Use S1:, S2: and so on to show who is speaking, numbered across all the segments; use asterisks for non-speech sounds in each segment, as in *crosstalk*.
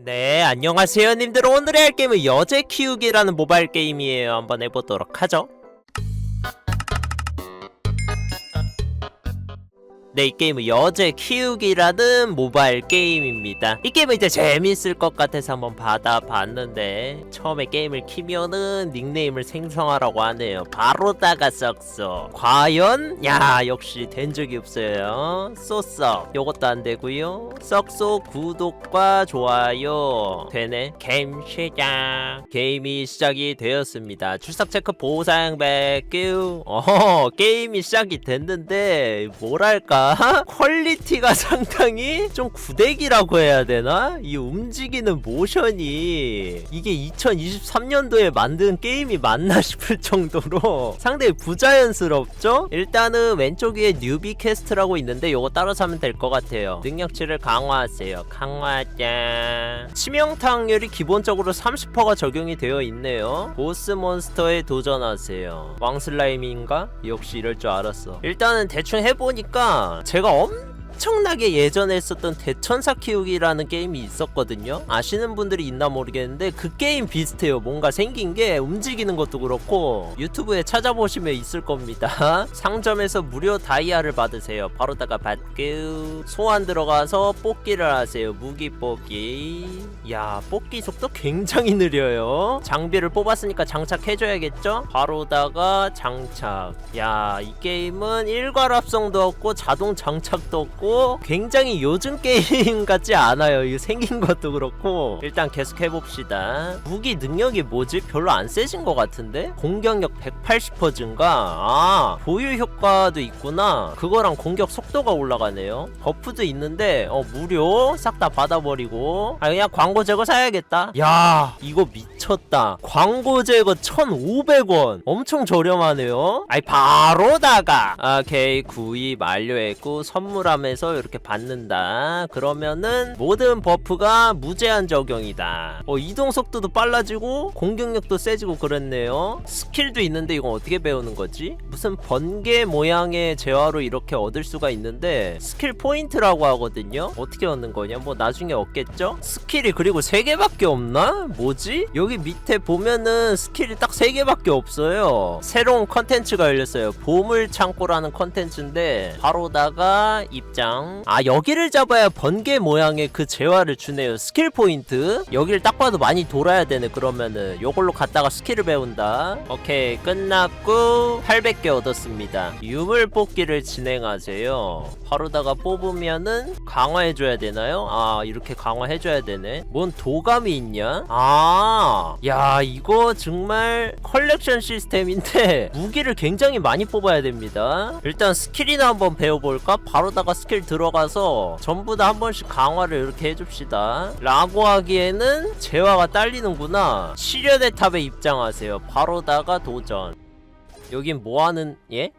S1: 네, 안녕하세요, 님들. 오늘의 할 게임은 여제 키우기라는 모바일 게임이에요. 한번 해보도록 하죠. 네, 이 게임은 여제 키우기라는 모바일 게임입니다. 이 게임은 이제 재밌을 것 같아서 한번 받아봤는데 처음에 게임을 키면은 닉네임을 생성하라고 하네요. 바로다가 썩소. 과연? 야, 역시 된 적이 없어요. 쏘썩. 요것도 안 되고요. 썩소 구독과 좋아요. 되네. 게임 시작. 게임이 시작이 되었습니다. 출석 체크 보상 백규. 어, 게임이 시작이 됐는데 뭐랄까 퀄리티가 *laughs* 상당히 좀 구대기라고 해야 되나? 이 움직이는 모션이 이게 2023년도에 만든 게임이 맞나 *laughs* 싶을 정도로 상당히 부자연스럽죠? 일단은 왼쪽 위에 뉴비 퀘스트라고 있는데 요거 따라서 하면 될 것 같아요. 능력치를 강화하세요. 강화자. 치명타율이 기본적으로 30%가 적용이 되어 있네요. 보스 몬스터에 도전하세요. 왕슬라임인가? 역시 이럴 줄 알았어. 일단은 대충 해보니까 제가 엄 청나게 예전에 했었던 대천사 키우기라는 게임이 있었거든요. 아시는 분들이 있나 모르겠는데 그 게임 비슷해요. 뭔가 생긴 게 움직이는 것도 그렇고 유튜브에 찾아보시면 있을 겁니다. *laughs* 상점에서 무료 다이아를 받으세요. 바로다가 받고 소환 들어가서 뽑기를 하세요. 무기 뽑기. 야, 뽑기 속도 굉장히 느려요. 장비를 뽑았으니까 장착해줘야겠죠? 바로다가 장착. 야, 이 게임은 일괄 합성도 없고 자동 장착도 없고 굉장히 요즘 게임 같지 않아요. 이 생긴 것도 그렇고 일단 계속 해봅시다. 무기 능력이 뭐지? 별로 안 세진 것 같은데? 공격력 180% 증가. 아, 보유 효과도 있구나. 그거랑 공격 속도가 올라가네요. 버프도 있는데 어 무료 싹 다 받아버리고 아 그냥 광고 제거 사야겠다. 야, 이거 미쳤다. 광고 제거 1,500원. 엄청 저렴하네요. 아이 바로다가 오케이 구입 완료했고 선물함에 서 이렇게 받는다. 그러면은 모든 버프가 무제한 적용이다. 어 이동 속도도 빨라지고 공격력도 세지고 그랬네요. 스킬도 있는데 이건 어떻게 배우는 거지? 무슨 번개 모양의 재화로 이렇게 얻을 수가 있는데 스킬 포인트라고 하거든요. 어떻게 얻는 거냐? 뭐 나중에 얻겠죠? 스킬이 그리고 세 개밖에 없나? 뭐지? 여기 밑에 보면은 스킬이 딱세 개밖에 없어요. 새로운 컨텐츠가 열렸어요. 보물 창고라는 컨텐츠인데 바로다가 입장. 아 여기를 잡아야 번개 모양의 그 재화를 주네요. 스킬 포인트. 여기를 딱 봐도 많이 돌아야 되네. 그러면은 요걸로 갔다가 스킬을 배운다. 오케이 끝났고 800개 얻었습니다. 유물 뽑기를 진행하세요. 바로다가 뽑으면은 강화해줘야 되나요? 아 이렇게 강화해줘야 되네. 뭔 도감이 있냐? 아, 야 이거 정말 컬렉션 시스템인데 *laughs* 무기를 굉장히 많이 뽑아야 됩니다. 일단 스킬이나 한번 배워볼까? 바로다가 스킬 들어가서 전부 다 한 번씩 강화를 이렇게 해줍시다. 라고 하기에는 재화가 딸리는구나. 시련의 탑에 입장하세요. 바로다가 도전. 여긴 뭐하는 예?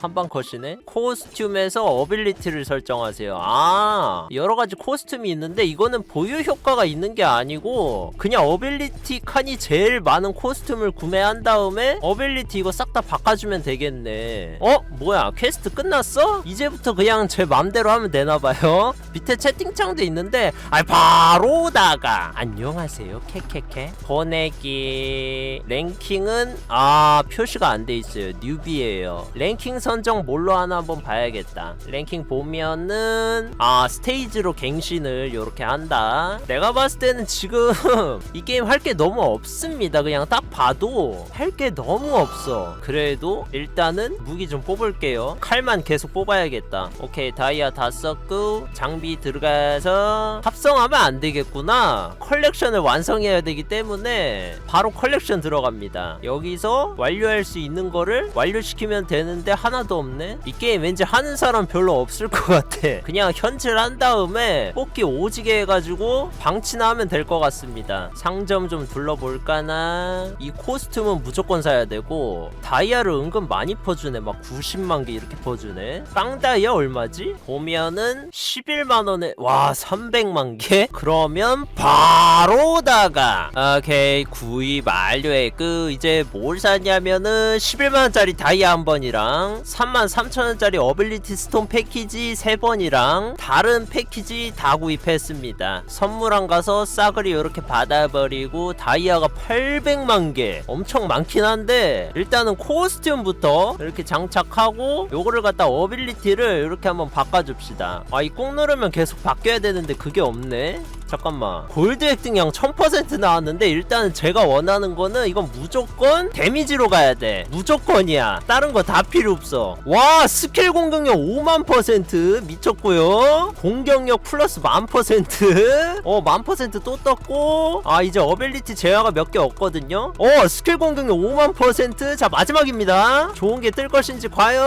S1: 한방 컷이네? 코스튬에서 어빌리티를 설정하세요. 아, 여러 가지 코스튬이 있는데 이거는 보유 효과가 있는 게 아니고 그냥 어빌리티 칸이 제일 많은 코스튬을 구매한 다음에 어빌리티 이거 싹 다 바꿔주면 되겠네. 어? 뭐야? 퀘스트 끝났어? 이제부터 그냥 제 맘대로 하면 되나봐요. 밑에 채팅창도 있는데 아 바로다가 안녕하세요. 캐캐캐 보내기 랭킹은 아 표시가 안 돼 있어요. 뉴비예요. 랭킹 선정 뭘로 하나 한번 봐야겠다. 랭킹 보면은 아 스테이지로 갱신을 이렇게 한다. 내가 봤을 때는 지금 *laughs* 이 게임 할 게 너무 없습니다. 그냥 딱 봐도 할 게 너무 없어. 그래도 일단은 무기 좀 뽑을게요. 칼만 계속 뽑아야겠다. 오케이 다이아 다 썼고 장비 들어가서 합성하면 안 되겠구나. 컬렉션을 완성해야 되기 때문에 바로 컬렉션 들어갑니다. 여기서 완료할 수 있는 거를 완료시키면 되는데 하나 도 없네. 이 게임 왠지 하는 사람 별로 없을 것 같아. 그냥 현질 한 다음에 뽑기 오지게 해가지고 방치나 하면 될 것 같습니다. 상점 좀 둘러볼까나. 이 코스튬은 무조건 사야 되고 다이아를 은근 많이 퍼주네. 막 90만 개 이렇게 퍼주네. 빵다이아 얼마지? 보면은 11만 원에 와 300만 개? 그러면 바로다가 오케이 구입 완료했고 이제 뭘 샀냐면은 11만 원짜리 다이아 한 번이랑 33,000원짜리 어빌리티 스톤 패키지 3번이랑 다른 패키지 다 구입했습니다. 선물한 가서 싸그리 이렇게 받아버리고 다이아가 800만 개 엄청 많긴 한데 일단은 코스튬부터 이렇게 장착하고 요거를 갖다 어빌리티를 이렇게 한번 바꿔줍시다. 아 이 꾹 누르면 계속 바뀌어야 되는데 그게 없네. 잠깐만. 골드 획득량 1000% 나왔는데 일단은 제가 원하는 거는 이건 무조건 데미지로 가야 돼. 무조건이야. 다른 거 다 필요 없어. 와 스킬 공격력 5만 퍼센트. 미쳤고요. 공격력 플러스 만 퍼센트. 어만 퍼센트 또 떴고. 아 이제 어빌리티 제어가 몇 개 없거든요. 어 스킬 공격력 5만 퍼센트. 자 마지막입니다. 좋은 게 뜰 것인지 과연?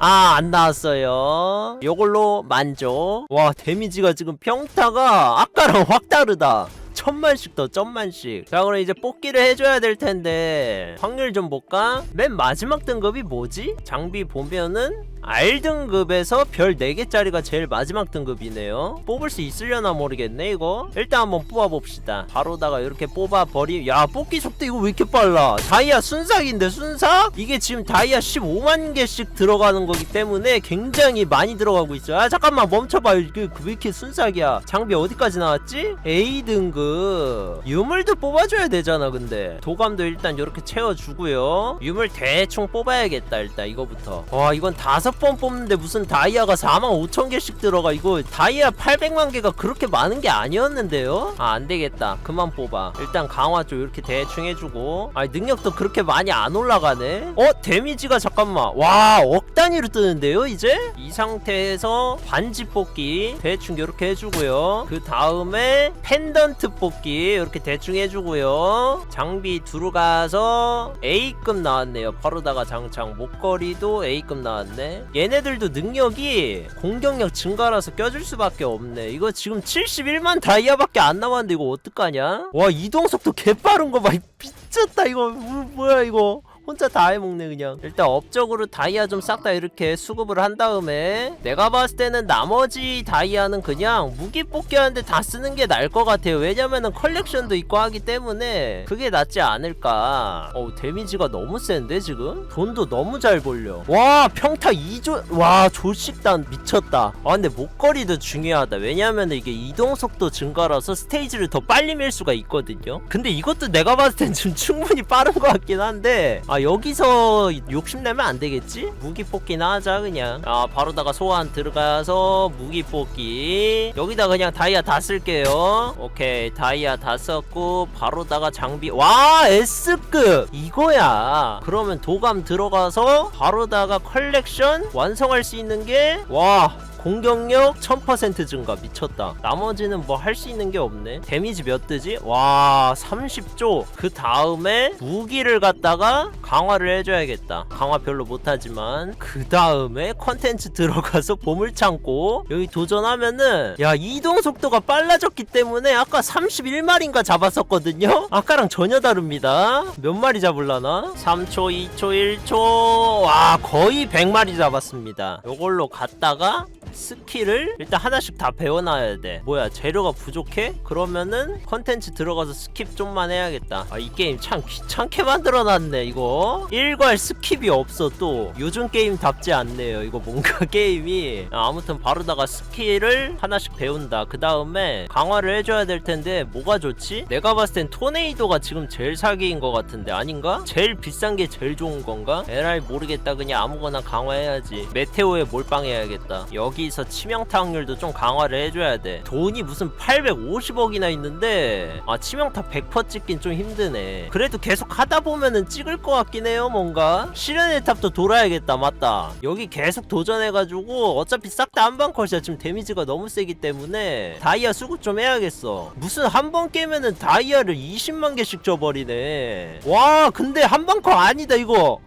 S1: 아, 안 나왔어요. 요걸로 만족. 와, 데미지 가 지금 평타가 아까랑 *laughs* 확 다르다. 천만씩 더 천만씩 자 그럼 이제 뽑기를 해줘야 될 텐데 확률 좀 볼까? 맨 마지막 등급이 뭐지? 장비 보면은 R등급에서 별 4개짜리가 제일 마지막 등급이네요. 뽑을 수 있으려나 모르겠네 이거. 일단 한번 뽑아봅시다. 바로다가 이렇게 뽑아버리 야 뽑기 속도 이거 왜 이렇게 빨라? 다이아 순삭인데 순삭? 이게 지금 다이아 15만 개씩 들어가는 거기 때문에 굉장히 많이 들어가고 있어 아 잠깐만 멈춰봐 이게 왜 이렇게 순삭이야? 장비 어디까지 나왔지? A등급. 유물도 뽑아줘야 되잖아 근데. 도감도 일단 이렇게 채워주고요. 유물 대충 뽑아야겠다 일단 이거부터. 와 이건 다섯 번 뽑는데 무슨 다이아가 4만 5천 개씩 들어가. 이거 다이아 800만 개가 그렇게 많은 게 아니었는데요? 아 안되겠다. 그만 뽑아. 일단 강화 좀 이렇게 대충 해주고. 아 능력도 그렇게 많이 안 올라가네? 어 데미지가 잠깐만. 와 억 단위로 뜨는데요 이제? 이 상태에서 반지 뽑기 대충 이렇게 해주고요. 그 다음에 펜던트 뽑기 이렇게 대충 해주고요. 장비 들어가서 A급 나왔네요. 바로다가 장착 목걸이도 A급 나왔네 얘네들도 능력이 공격력 증가라서 껴줄 수밖에 없네. 이거 지금 71만 다이아밖에 안 남았는데 이거 어떡하냐? 와 이동속도 개빠른 거봐. 미쳤다 이거. 뭐, 뭐야 이거 혼자 다 해먹네 그냥. 일단 업적으로 다이아 좀 싹 다 이렇게 수급을 한 다음에 내가 봤을 때는 나머지 다이아는 그냥 무기 뽑기 하는데 다 쓰는 게 나을 것 같아요. 왜냐면은 컬렉션도 있고 하기 때문에 그게 낫지 않을까. 어우 데미지가 너무 센데 지금? 돈도 너무 잘 벌려. 와 평타 2조 와 조식단 미쳤다. 아 근데 목걸이도 중요하다. 왜냐면은 이게 이동속도 증가라서 스테이지를 더 빨리 밀 수가 있거든요? 근데 이것도 내가 봤을 땐 지금 충분히 빠른 것 같긴 한데 아 여기서 욕심내면 안 되겠지? 무기 뽑기나 하자 그냥. 아 바로다가 소환 들어가서 무기 뽑기. 여기다 그냥 다이아 다 쓸게요. 오케이 다이아 다 썼고 바로다가 장비. 와 S급! 이거야. 그러면 도감 들어가서 바로다가 컬렉션 완성할 수 있는 게와 공격력 1000% 증가. 미쳤다. 나머지는 뭐 할 수 있는 게 없네. 데미지 몇 뜨지? 와 30조. 그 다음에 무기를 갖다가 강화를 해줘야겠다. 강화 별로 못하지만. 그 다음에 컨텐츠 들어가서 *laughs* 보물창고. 여기 도전하면은 야 이동 속도가 빨라졌기 때문에 아까 31마리인가 잡았었거든요? 아까랑 전혀 다릅니다. 몇 마리 잡을라나? 3초 2초 1초. 와 거의 100마리 잡았습니다. 요걸로 갔다가 스킬을 일단 하나씩 다 배워놔야 돼. 뭐야 재료가 부족해? 그러면은 컨텐츠 들어가서 스킵 좀만 해야겠다. 아 이 게임 참 귀찮게 만들어놨네 이거. 일괄 스킵이 없어 또. 요즘 게임답지 않네요 이거 뭔가 *laughs* 게임이. 아, 아무튼 바로다가 스킬을 하나씩 배운다. 그 다음에 강화를 해줘야 될 텐데 뭐가 좋지? 내가 봤을 땐 토네이도가 지금 제일 사기인 것 같은데 아닌가? 제일 비싼 게 제일 좋은 건가? 에라이 모르겠다. 그냥 아무거나 강화해야지. 메테오에 몰빵해야겠다 여기서 치명타 확률도 좀 강화를 해줘야 돼. 돈이 무슨 850억이나 있는데 아 치명타 100% 찍긴 좀 힘드네. 그래도 계속 하다 보면은 찍을 것 같긴 해요 뭔가. 실현의 탑도 돌아야겠다 맞다. 여기 계속 도전해가지고 어차피 싹 다 한방 컷이야. 지금 데미지가 너무 세기 때문에 다이아 수급 좀 해야겠어. 무슨 한 번 깨면은 다이아를 20만 개씩 줘버리네. 와 근데 한방 컷 아니다 이거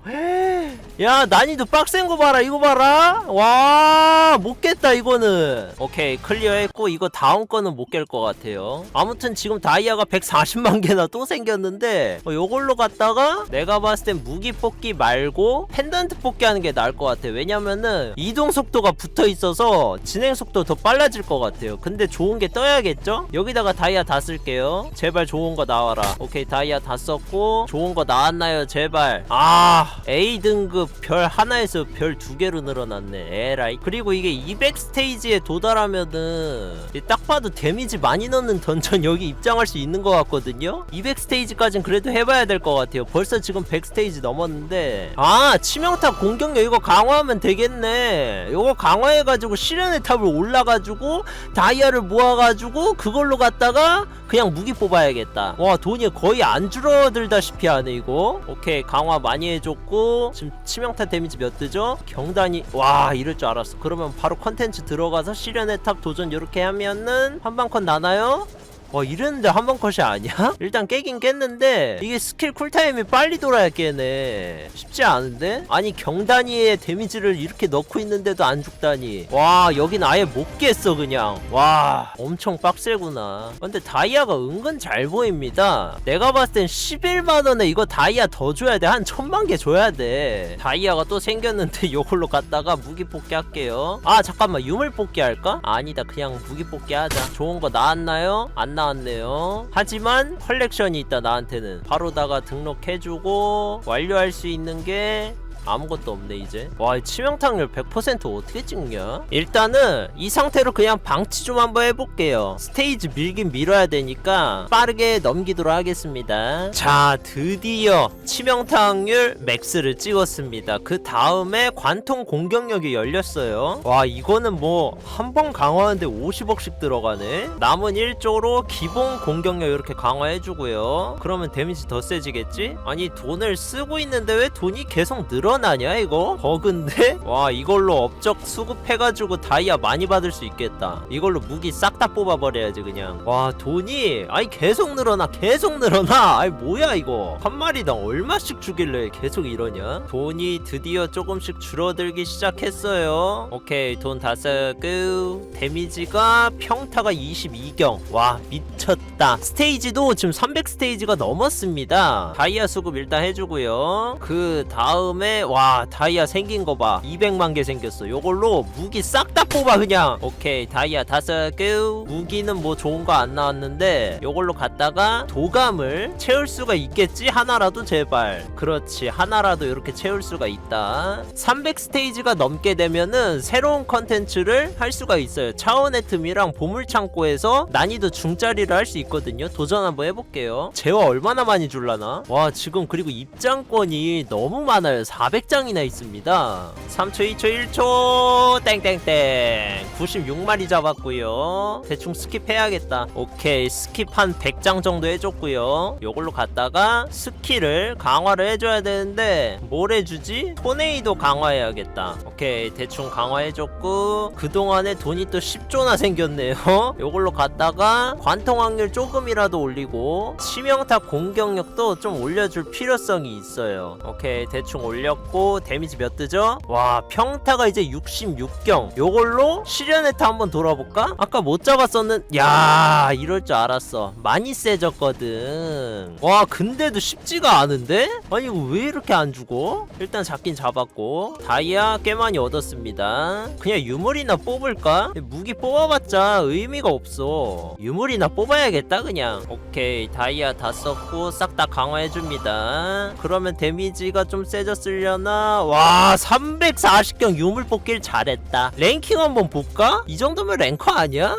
S1: 야 난이도 빡센 거 봐라 이거 봐라. 와 못겠다 이거는. 오케이 클리어했고 이거 다음 거는 못 깰 것 같아요. 아무튼 지금 다이아가 140만 개나 또 생겼는데 어, 요걸로 갔다가 내가 봤을 땐 무기 뽑기 말고 펜던트 뽑기 하는 게 나을 것 같아요. 왜냐면은 이동 속도가 붙어 있어서 진행 속도 더 빨라질 것 같아요. 근데 좋은 게 떠야겠죠? 여기다가 다이아 다 쓸게요. 제발 좋은 거 나와라. 오케이 다이아 다 썼고 좋은 거 나왔나요? 제발. 아 A 등급 별 하나에서 별 두 개로 늘어났네 에라이. 그리고 이게 200 스테이지에 도달하면은 이딱 봐도 데미지 많이 넣는 던전 여기 입장할 수 있는 것 같거든요? 200 스테이지까진 그래도 해봐야 될 것 같아요. 벌써 지금 100 스테이지 넘었는데. 아 치명타 공격력 이거 강화하면 되겠네. 이거 강화해가지고 시련의 탑을 올라가지고 다이아를 모아가지고 그걸로 갔다가 그냥 무기 뽑아야겠다 와 돈이 거의 안 줄어들다시피 하네 이거 오케이 강화 많이 해줬고 지금 치명타 데미지 몇 뜨죠? 경단이 와 이럴 줄 알았어 그러면 바로 컨텐츠 들어가서 시련의 탑 도전 이렇게 하면은 한방컷 나나요? 와 이랬는데 한방 컷이 아니야? *laughs* 일단 깨긴 깼는데 이게 스킬 쿨타임이 빨리 돌아야 깨네. 쉽지 않은데? 아니 경단위에 데미지를 이렇게 넣고 있는데도 안 죽다니. 와 여긴 아예 못 깼어 그냥. 와 엄청 빡세구나. 근데 다이아가 은근 잘 보입니다. 내가 봤을 땐 11만원에 이거 다이아 더 줘야 돼. 한 천만 개 줘야 돼. 다이아가 또 생겼는데 *laughs* 요걸로 갔다가 무기 뽑기 할게요. 아 잠깐만. 유물 뽑기 할까? 아니다. 그냥 무기 뽑기 하자. 좋은 거 나왔나요? 안 나왔네요. 하지만 컬렉션이 있다 나한테는. 바로다가 등록해주고 완료할 수 있는 게 아무것도 없네 이제. 와이 치명타률 100% 어떻게 찍냐 일단은 이 상태로 그냥 방치 좀 한번 해볼게요. 스테이지 밀긴 밀어야 되니까 빠르게 넘기도록 하겠습니다. 자 드디어 치명타률 맥스를 찍었습니다. 그 다음에 관통 공격력이 열렸어요. 와 이거는 뭐 한 번 강화하는데 50억씩 들어가네? 남은 1조로 기본 공격력 이렇게 강화해주고요. 그러면 데미지 더 세지겠지? 아니 돈을 쓰고 있는데 왜 돈이 계속 늘어 나냐 이거? 버그인데? *laughs* 와 이걸로 업적 수급해가지고 다이아 많이 받을 수 있겠다. 이걸로 무기 싹 다 뽑아버려야지 그냥. 와 돈이? 아니 계속 늘어나 계속 늘어나. *laughs* 아니 뭐야 이거? 한 마리당 얼마씩 주길래 계속 이러냐? 돈이 드디어 조금씩 줄어들기 시작했어요. 오케이 돈 다 쓰고 데미지가 평타가 22경. 와 미쳤다. 스테이지도 지금 300 스테이지가 넘었습니다. 다이아 수급 일단 해주고요. 그 다음에 와 다이아 생긴 거 봐. 200만 개 생겼어. 요걸로 무기 싹 다 뽑아 그냥. 오케이 다이아 다 쓰고 무기는 뭐 좋은 거 안 나왔는데 요걸로 갔다가 도감을 채울 수가 있겠지? 하나라도 제발. 그렇지 하나라도 이렇게 채울 수가 있다. 300 스테이지가 넘게 되면은 새로운 컨텐츠를 할 수가 있어요. 차원의 틈이랑 보물창고에서 난이도 중짜리를 할 수 있거든요. 도전 한번 해볼게요. 재화 얼마나 많이 줄라나? 와 지금 그리고 입장권이 너무 많아요 400장이나 있습니다. 3초 2초 1초. 땡땡땡. 96마리 잡았고요. 대충 스킵해야겠다. 오케이. 스킵 한 100장 정도 해줬고요. 요걸로 갔다가 스킬을 강화를 해줘야 되는데 뭘 해주지? 토네이도 강화해야겠다. 오케이. 대충 강화해줬고 그동안에 돈이 또 10조나 생겼네요. *laughs* 요걸로 갔다가 관통 확률 조금이라도 올리고 치명타 공격력도 좀 올려줄 필요성이 있어요. 오케이. 대충 올 렸고 데미지 몇 뜨죠? 와 평타가 이제 66경 요걸로 시련의 타 한번 돌아볼까? 아까 못 잡았었는 야 이럴 줄 알았어 많이 세졌거든 와 근데도 쉽지가 않은데? 아니 이거 왜 이렇게 안 죽어? 일단 잡긴 잡았고 다이아 꽤 많이 얻었습니다 그냥 유물이나 뽑을까? 무기 뽑아봤자 의미가 없어 유물이나 뽑아야겠다 그냥 오케이 다이아 다 썼고 싹 다 강화해줍니다 그러면 데미지가 좀 세졌으려 나 와 340경 유물 뽑기를 잘했다 랭킹 한번 볼까? 이 정도면 랭커 아니야?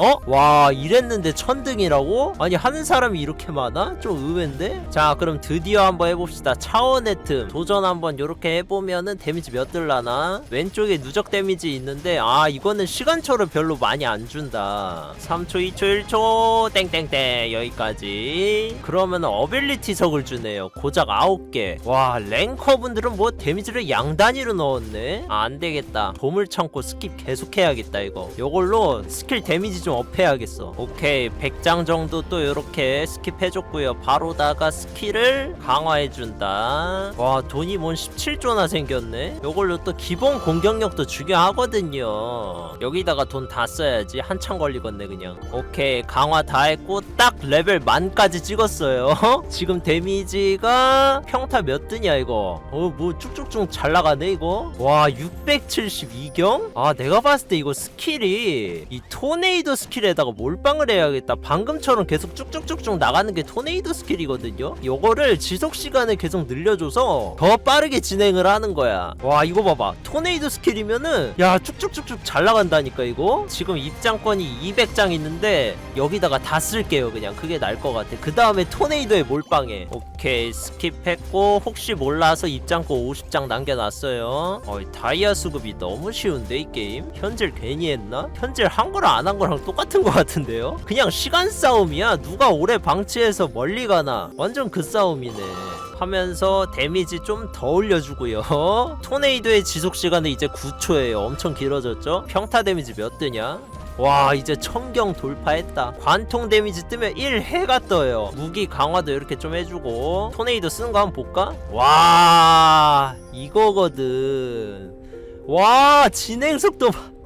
S1: 어? 와 이랬는데 천등이라고? 아니 하는 사람이 이렇게 많아? 좀 의외인데? 자 그럼 드디어 한번 해봅시다. 차원의 틈. 도전 한번 요렇게 해보면은 데미지 몇 들라나? 왼쪽에 누적 데미지 있는데 아 이거는 시간초를 별로 많이 안 준다. 3초 2초 1초. 땡땡땡. 여기까지. 그러면 어빌리티석을 주네요. 고작 9개. 와 랭커분들은 뭐 데미지를 양 단위로 넣었네? 아 안되겠다. 보물창고 스킵 계속해야겠다 이거. 요걸로 스킬 데미지 좀좀 업해야겠어. 오케이 100장 정도 또 이렇게 스킵해줬고요. 바로다가 스킬을 강화해준다. 와 돈이 뭔 17조나 생겼네? 요걸로 또 기본 공격력도 중요하거든요. 여기다가 돈 다 써야지 한참 걸리겠네 그냥. 오케이 강화 다 했고 딱 레벨 만까지 찍었어요. *laughs* 지금 데미지가 평타 몇 드냐 이거? 어 뭐 쭉쭉쭉 잘 나가네 이거? 와 672경? 아 내가 봤을 때 이거 스킬이 이 토네이도 스킬에다가 몰빵을 해야겠다. 방금처럼 계속 쭉쭉쭉쭉 나가는 게 토네이도 스킬이거든요. 요거를 지속 시간을 계속 늘려줘서 더 빠르게 진행을 하는 거야. 와 이거 봐봐. 토네이도 스킬이면은 야 쭉쭉쭉쭉 잘 나간다니까 이거? 지금 입장권이 200장 있는데 여기다가 다 쓸게요 그냥. 그게 나을 것 같아. 그 다음에 토네이도에 몰빵해 오케이 스킵했고 혹시 몰라서 입장권 50장 남겨놨어요. 어이 다이아 수급이 너무 쉬운데 이 게임? 현질 괜히 했나? 현질 한 거랑 안 한 거랑 똑같은 것 같은데요? 그냥 시간 싸움이야 누가 오래 방치해서 멀리 가나 완전 그 싸움이네 하면서 데미지 좀 더 올려주고요 *laughs* 토네이도의 지속 시간은 이제 9초예요 엄청 길어졌죠? 평타 데미지 몇 뜨냐? 와 이제 천경 돌파했다 관통 데미지 뜨면 1해가 떠요 무기 강화도 이렇게 좀 해주고 토네이도 쓰는 거 한번 볼까? 와 이거거든 와 진행 속도 봐.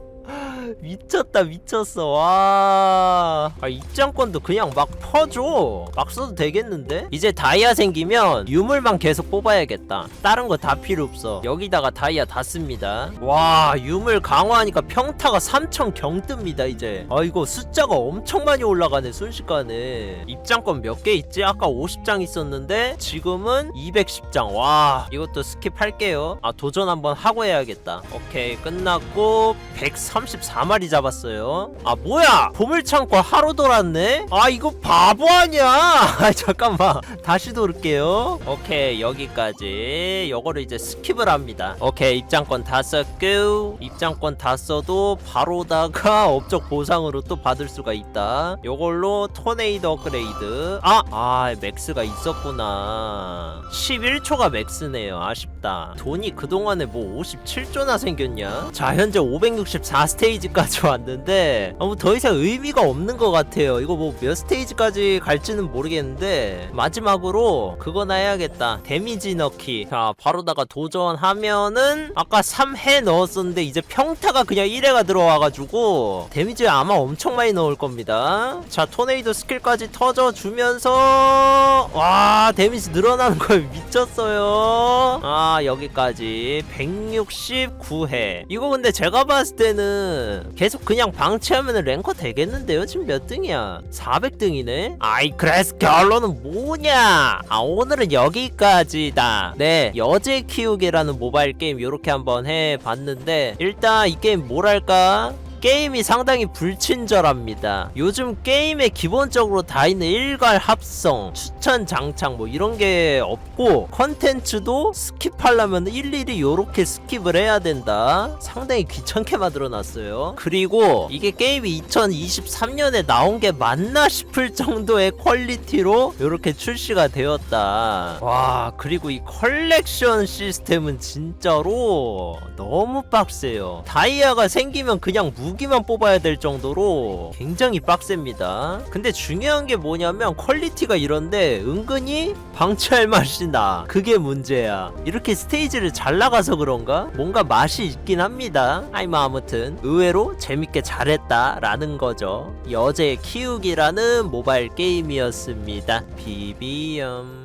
S1: 미쳤다 미쳤어. 와. 아, 입장권도 그냥 막 퍼줘. 막 써도 되겠는데? 이제 다이아 생기면 유물만 계속 뽑아야겠다. 다른 거 다 필요 없어. 여기다가 다이아 다 씁니다. 와 유물 강화하니까 평타가 3000경 뜹니다 이제. 아 이거 숫자가 엄청 많이 올라가네 순식간에. 입장권 몇 개 있지? 아까 50장 있었는데 지금은 210장. 와 이것도 스킵할게요. 아 도전 한번 하고 해야겠다. 오케이 끝났고 134 마리 잡았어요. 아 뭐야? 보물창고 하루 돌았네? 아 이거 바보 아니야? *laughs* 아 잠깐만. 다시 돌을게요. 오케이 여기까지. 요거를 이제 스킵을 합니다. 오케이 입장권 다 썼고 입장권 다 써도 바로다가 *laughs* 업적 보상으로 또 받을 수가 있다. 요걸로 토네이도 업그레이드. 아! 아 맥스가 있었구나. 11초가 맥스네요. 아쉽다. 돈이 그동안에 뭐 57조나 생겼냐? 자 현재 564스테이지 까지 왔는데 너무 더 이상 의미가 없는 것 같아요. 이거 뭐 몇 스테이지까지 갈지는 모르겠는데 마지막으로 그거나 해야겠다. 데미지 넣기. 자 바로다가 도전하면은 아까 3회 넣었었는데 이제 평타가 그냥 1회가 들어와가지고 데미지 아마 엄청 많이 넣을 겁니다. 자 토네이도 스킬까지 터져주면서 와 데미지 늘어나는 걸 *laughs* 미쳤어요. 아 여기까지. 169회. 이거 근데 제가 봤을 때는 계속 그냥 방치하면 랭커 되겠는데요? 지금 몇 등이야? 400등이네? 아이 그래서 결론은 뭐냐? 아 오늘은 여기까지다. 네 여제 키우기라는 모바일 게임 요렇게 한번 해봤는데 일단 이 게임 뭐랄까 게임이 상당히 불친절합니다. 요즘 게임에 기본적으로 다 있는 일괄 합성, 추천 장착 뭐 이런 게 없고 컨텐츠도 스킵하려면 일일이 요렇게 스킵을 해야 된다. 상당히 귀찮게 만들어 놨어요. 그리고 이게 게임이 2023년에 나온 게 맞나 싶을 정도의 퀄리티로 요렇게 출시가 되었다. 와, 그리고 이 컬렉션 시스템은 진짜로 너무 빡세요. 다이아가 생기면 그냥 무 기만 뽑아야 될 정도로 굉장히 빡셉니다. 근데 중요한 게 뭐냐면 퀄리티가 이런데 은근히 방치할 맛이 나. 그게 문제야. 이렇게 스테이지를 잘 나가서 그런가? 뭔가 맛이 있긴 합니다. 아이 뭐 아무튼 의외로 재밌게 잘했다라는 거죠. 여제 키우기라는 모바일 게임이었습니다. 비비엄.